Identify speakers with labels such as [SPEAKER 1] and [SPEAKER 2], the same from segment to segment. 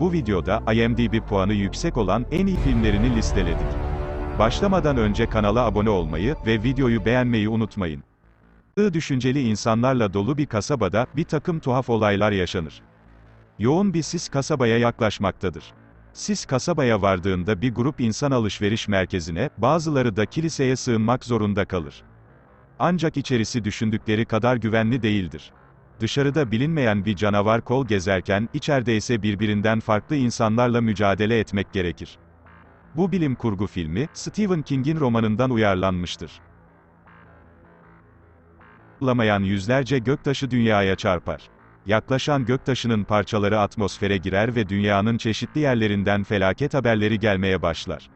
[SPEAKER 1] Bu videoda IMDb puanı yüksek olan en iyi filmlerini listeledik. Başlamadan önce kanala abone olmayı ve videoyu beğenmeyi unutmayın. Iı düşünceli insanlarla dolu bir kasabada bir takım tuhaf olaylar yaşanır. Yoğun bir sis kasabaya yaklaşmaktadır. Sis kasabaya vardığında bir grup insan alışveriş merkezine, bazıları da kiliseye sığınmak zorunda kalır. Ancak içerisi düşündükleri kadar güvenli değildir. Dışarıda bilinmeyen bir canavar kol gezerken, içeride ise birbirinden farklı insanlarla mücadele etmek gerekir. Bu bilim kurgu filmi, Stephen King'in romanından uyarlanmıştır. Lamayan yüzlerce göktaşı dünyaya çarpar. Yaklaşan göktaşının parçaları atmosfere girer ve dünyanın çeşitli yerlerinden felaket haberleri gelmeye başlar.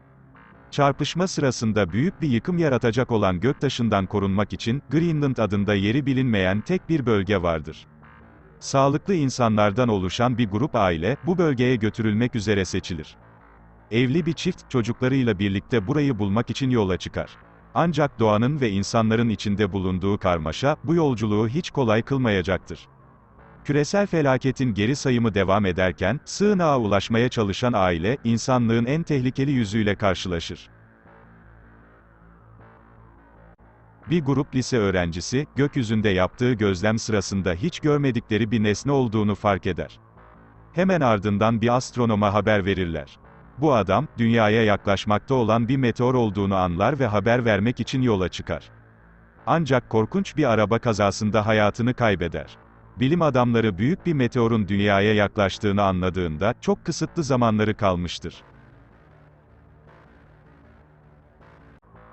[SPEAKER 1] Çarpışma sırasında büyük bir yıkım yaratacak olan göktaşından korunmak için, Greenland adında yeri bilinmeyen tek bir bölge vardır. Sağlıklı insanlardan oluşan bir grup aile, bu bölgeye götürülmek üzere seçilir. Evli bir çift, çocuklarıyla birlikte burayı bulmak için yola çıkar. Ancak doğanın ve insanların içinde bulunduğu karmaşa, bu yolculuğu hiç kolay kılmayacaktır. Küresel felaketin geri sayımı devam ederken, sığınağa ulaşmaya çalışan aile, insanlığın en tehlikeli yüzüyle karşılaşır. Bir grup lise öğrencisi, gökyüzünde yaptığı gözlem sırasında hiç görmedikleri bir nesne olduğunu fark eder. Hemen ardından bir astronoma haber verirler. Bu adam, dünyaya yaklaşmakta olan bir meteor olduğunu anlar ve haber vermek için yola çıkar. Ancak korkunç bir araba kazasında hayatını kaybeder. Bilim adamları büyük bir meteorun dünyaya yaklaştığını anladığında, çok kısıtlı zamanları kalmıştır.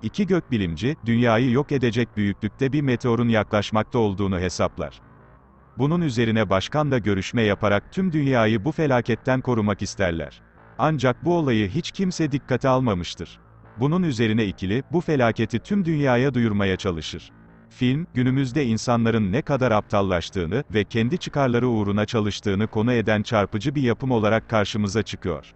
[SPEAKER 1] İki gökbilimci, dünyayı yok edecek büyüklükte bir meteorun yaklaşmakta olduğunu hesaplar. Bunun üzerine başkanla görüşme yaparak tüm dünyayı bu felaketten korumak isterler. Ancak bu olayı hiç kimse dikkate almamıştır. Bunun üzerine ikili, bu felaketi tüm dünyaya duyurmaya çalışır. Film, günümüzde insanların ne kadar aptallaştığını ve kendi çıkarları uğruna çalıştığını konu eden çarpıcı bir yapım olarak karşımıza çıkıyor.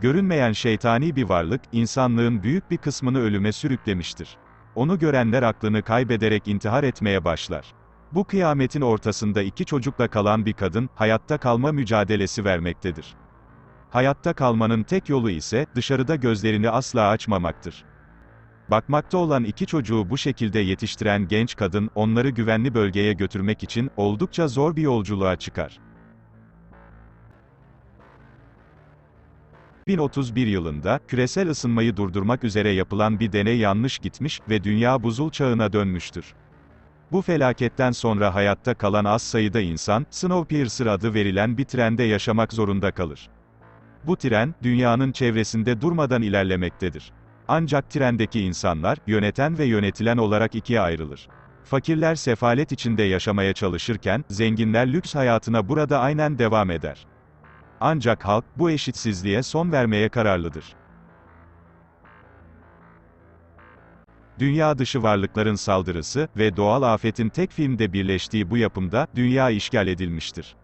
[SPEAKER 1] Görünmeyen şeytani bir varlık, insanlığın büyük bir kısmını ölüme sürüklemiştir. Onu görenler aklını kaybederek intihar etmeye başlar. Bu kıyametin ortasında iki çocukla kalan bir kadın, hayatta kalma mücadelesi vermektedir. Hayatta kalmanın tek yolu ise, dışarıda gözlerini asla açmamaktır. Bakmakta olan iki çocuğu bu şekilde yetiştiren genç kadın, onları güvenli bölgeye götürmek için, oldukça zor bir yolculuğa çıkar. 1031 yılında, küresel ısınmayı durdurmak üzere yapılan bir deney yanlış gitmiş ve dünya buzul çağına dönmüştür. Bu felaketten sonra hayatta kalan az sayıda insan, Snowpiercer adı verilen bir trende yaşamak zorunda kalır. Bu tren, dünyanın çevresinde durmadan ilerlemektedir. Ancak trendeki insanlar, yöneten ve yönetilen olarak ikiye ayrılır. Fakirler sefalet içinde yaşamaya çalışırken, zenginler lüks hayatına burada aynen devam eder. Ancak halk, bu eşitsizliğe son vermeye kararlıdır. Dünya dışı varlıkların saldırısı ve doğal afetin tek filmde birleştiği bu yapımda, dünya işgal edilmiştir.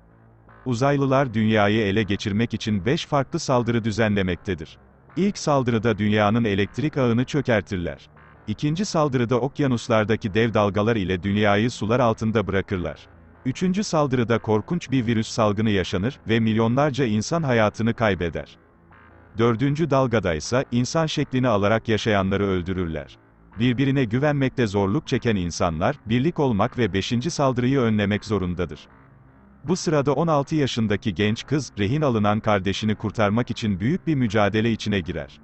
[SPEAKER 1] Uzaylılar dünyayı ele geçirmek için 5 farklı saldırı düzenlemektedir. İlk saldırıda dünyanın elektrik ağını çökertirler. İkinci saldırıda okyanuslardaki dev dalgalar ile dünyayı sular altında bırakırlar. Üçüncü saldırıda korkunç bir virüs salgını yaşanır ve milyonlarca insan hayatını kaybeder. Dördüncü dalgada ise insan şeklini alarak yaşayanları öldürürler. Birbirine güvenmekte zorluk çeken insanlar, birlik olmak ve beşinci saldırıyı önlemek zorundadır. Bu sırada 16 yaşındaki genç kız, rehin alınan kardeşini kurtarmak için büyük bir mücadele içine girer.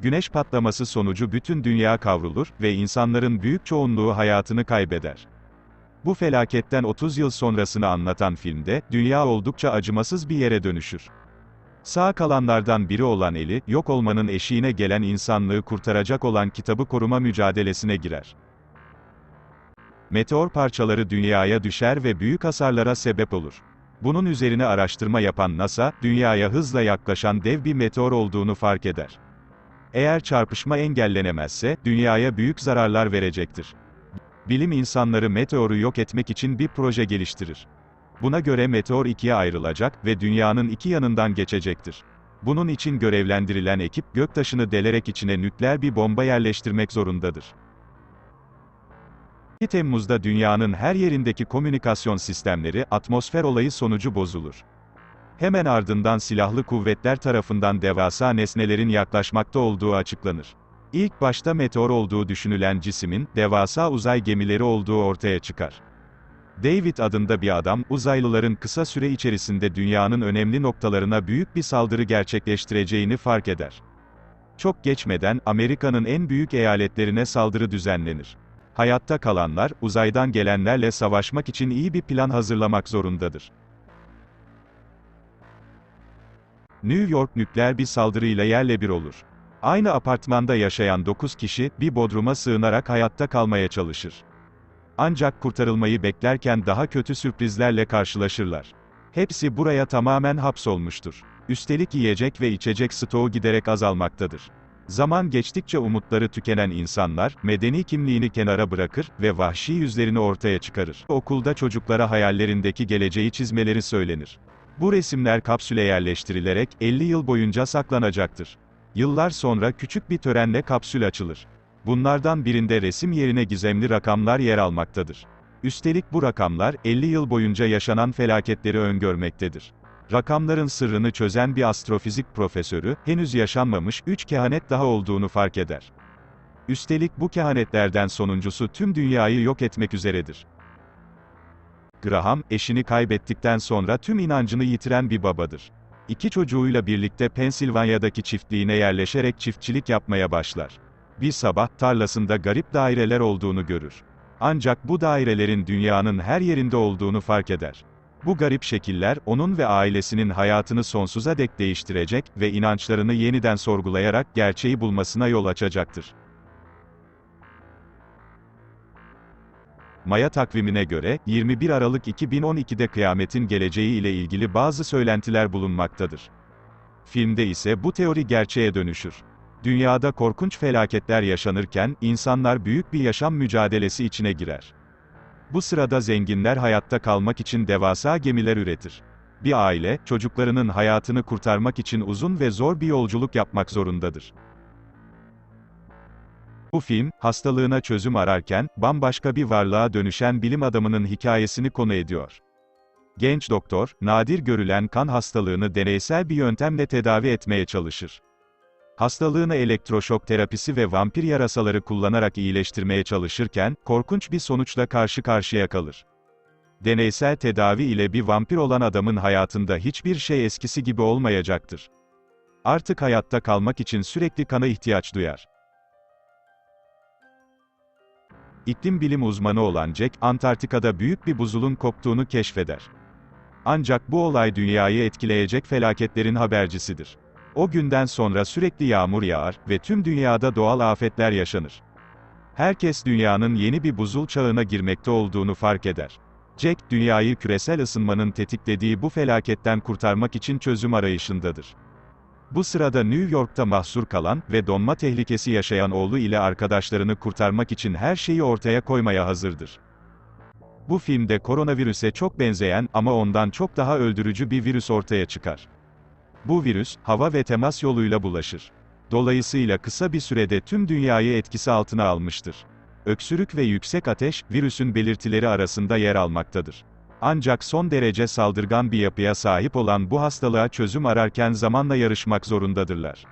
[SPEAKER 1] Güneş patlaması sonucu bütün dünya kavrulur ve insanların büyük çoğunluğu hayatını kaybeder. Bu felaketten 30 yıl sonrasını anlatan filmde, dünya oldukça acımasız bir yere dönüşür. Sağ kalanlardan biri olan Eli, yok olmanın eşiğine gelen insanlığı kurtaracak olan kitabı koruma mücadelesine girer. Meteor parçaları dünyaya düşer ve büyük hasarlara sebep olur. Bunun üzerine araştırma yapan NASA, dünyaya hızla yaklaşan dev bir meteor olduğunu fark eder. Eğer çarpışma engellenemezse, dünyaya büyük zararlar verecektir. Bilim insanları meteoru yok etmek için bir proje geliştirir. Buna göre meteor ikiye ayrılacak ve dünyanın iki yanından geçecektir. Bunun için görevlendirilen ekip, göktaşını delerek içine nükleer bir bomba yerleştirmek zorundadır. 2 Temmuz'da dünyanın her yerindeki komünikasyon sistemleri, atmosfer olayı sonucu bozulur. Hemen ardından silahlı kuvvetler tarafından devasa nesnelerin yaklaşmakta olduğu açıklanır. İlk başta meteor olduğu düşünülen cismin, devasa uzay gemileri olduğu ortaya çıkar. David adında bir adam, uzaylıların kısa süre içerisinde dünyanın önemli noktalarına büyük bir saldırı gerçekleştireceğini fark eder. Çok geçmeden, Amerika'nın en büyük eyaletlerine saldırı düzenlenir. Hayatta kalanlar, uzaydan gelenlerle savaşmak için iyi bir plan hazırlamak zorundadır. New York nükleer bir saldırıyla yerle bir olur. Aynı apartmanda yaşayan 9 kişi, bir bodruma sığınarak hayatta kalmaya çalışır. Ancak kurtarılmayı beklerken daha kötü sürprizlerle karşılaşırlar. Hepsi buraya tamamen hapsolmuştur. Üstelik yiyecek ve içecek stoğu giderek azalmaktadır. Zaman geçtikçe umutları tükenen insanlar, medeni kimliğini kenara bırakır ve vahşi yüzlerini ortaya çıkarır. Okulda çocuklara hayallerindeki geleceği çizmeleri söylenir. Bu resimler kapsüle yerleştirilerek 50 yıl boyunca saklanacaktır. Yıllar sonra küçük bir törenle kapsül açılır. Bunlardan birinde resim yerine gizemli rakamlar yer almaktadır. Üstelik bu rakamlar 50 yıl boyunca yaşanan felaketleri öngörmektedir. Rakamların sırrını çözen bir astrofizik profesörü, henüz yaşanmamış 3 kehanet daha olduğunu fark eder. Üstelik bu kehanetlerden sonuncusu tüm dünyayı yok etmek üzeredir. Graham, eşini kaybettikten sonra tüm inancını yitiren bir babadır. İki çocuğuyla birlikte Pensilvanya'daki çiftliğine yerleşerek çiftçilik yapmaya başlar. Bir sabah, tarlasında garip daireler olduğunu görür. Ancak bu dairelerin dünyanın her yerinde olduğunu fark eder. Bu garip şekiller, onun ve ailesinin hayatını sonsuza dek değiştirecek ve inançlarını yeniden sorgulayarak gerçeği bulmasına yol açacaktır. Maya takvimine göre, 21 Aralık 2012'de kıyametin geleceği ile ilgili bazı söylentiler bulunmaktadır. Filmde ise bu teori gerçeğe dönüşür. Dünyada korkunç felaketler yaşanırken, insanlar büyük bir yaşam mücadelesi içine girer. Bu sırada zenginler hayatta kalmak için devasa gemiler üretir. Bir aile, çocuklarının hayatını kurtarmak için uzun ve zor bir yolculuk yapmak zorundadır. Bu film, hastalığına çözüm ararken, bambaşka bir varlığa dönüşen bilim adamının hikayesini konu ediyor. Genç doktor, nadir görülen kan hastalığını deneysel bir yöntemle tedavi etmeye çalışır. Hastalığını elektroşok terapisi ve vampir yarasaları kullanarak iyileştirmeye çalışırken, korkunç bir sonuçla karşı karşıya kalır. Deneysel tedavi ile bir vampir olan adamın hayatında hiçbir şey eskisi gibi olmayacaktır. Artık hayatta kalmak için sürekli kana ihtiyaç duyar. İklim bilim uzmanı olan Jack, Antarktika'da büyük bir buzulun koptuğunu keşfeder. Ancak bu olay dünyayı etkileyecek felaketlerin habercisidir. O günden sonra sürekli yağmur yağar ve tüm dünyada doğal afetler yaşanır. Herkes dünyanın yeni bir buzul çağına girmekte olduğunu fark eder. Jack, dünyayı küresel ısınmanın tetiklediği bu felaketten kurtarmak için çözüm arayışındadır. Bu sırada New York'ta mahsur kalan ve donma tehlikesi yaşayan oğlu ile arkadaşlarını kurtarmak için her şeyi ortaya koymaya hazırdır. Bu filmde koronavirüse çok benzeyen ama ondan çok daha öldürücü bir virüs ortaya çıkar. Bu virüs, hava ve temas yoluyla bulaşır. Dolayısıyla kısa bir sürede tüm dünyayı etkisi altına almıştır. Öksürük ve yüksek ateş, virüsün belirtileri arasında yer almaktadır. Ancak son derece saldırgan bir yapıya sahip olan bu hastalığa çözüm ararken zamanla yarışmak zorundadırlar.